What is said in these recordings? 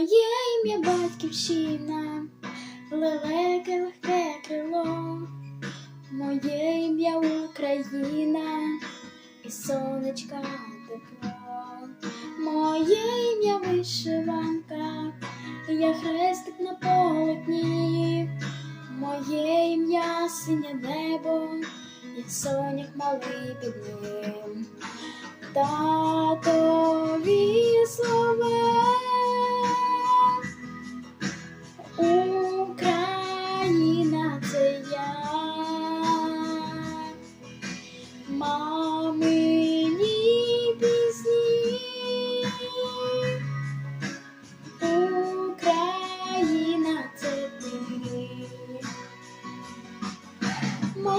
Моє ім'я батьківщина, лелеке легке крило, моє ім'я Україна і сонечка тепло, моє ім'я вишиванка, я хрестик на полотні, моє ім'я синє небо, я сонях малий під ним. Татові слова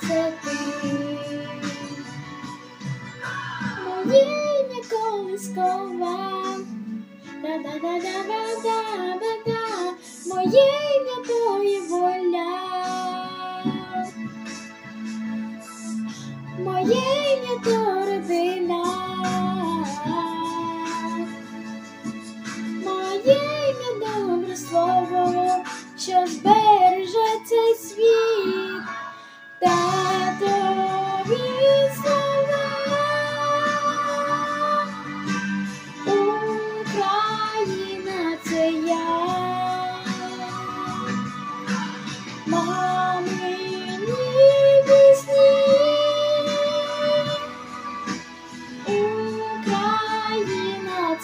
Це ти. Ім'я колискова, да-да-да-да-да-да-да, моє ім'я то воля. Моє ім'я то родина. Моє ім'я добре слово, що збереже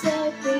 take me